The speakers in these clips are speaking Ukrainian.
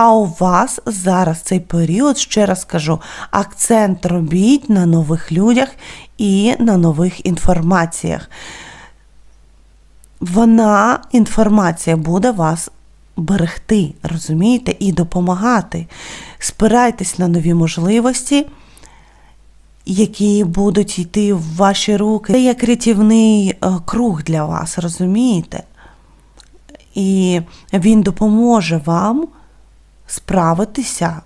А у вас зараз цей період, ще раз кажу, акцент робіть на нових людях і на нових інформаціях. Вона, інформація, буде вас берегти, розумієте, і допомагати. Спирайтесь на нові можливості, які будуть йти в ваші руки. Це як рятівний е, круг для вас, розумієте? І він допоможе вам справитися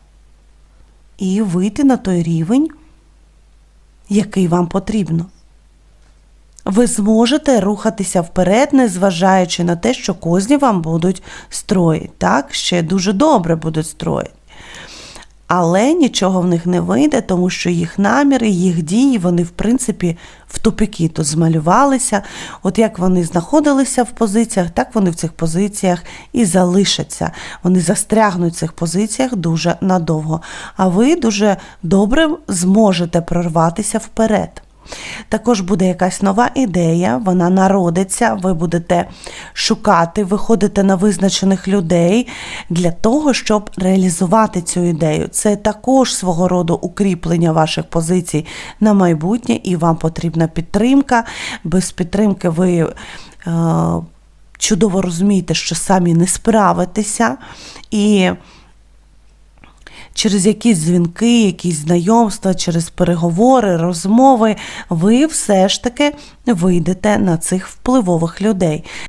і вийти на той рівень, який вам потрібно. Ви зможете рухатися вперед, незважаючи на те, що козні вам будуть строїти. Так, ще дуже добре будуть строїти. Але нічого в них не вийде, тому що їх наміри, їх дії, вони, в принципі, в тупіки тут змалювалися. От як вони знаходилися в позиціях, так вони в цих позиціях і залишаться. Вони застрягнуть в цих позиціях дуже надовго. А ви дуже добре зможете прорватися вперед. Також буде якась нова ідея, вона народиться, ви будете шукати, виходити на визначених людей для того, щоб реалізувати цю ідею. Це також свого роду укріплення ваших позицій на майбутнє, і вам потрібна підтримка. Без підтримки ви. Е- Чудово розумієте, що самі не справитеся, і через якісь дзвінки, якісь знайомства, через переговори, розмови, ви все ж таки вийдете на цих впливових людей.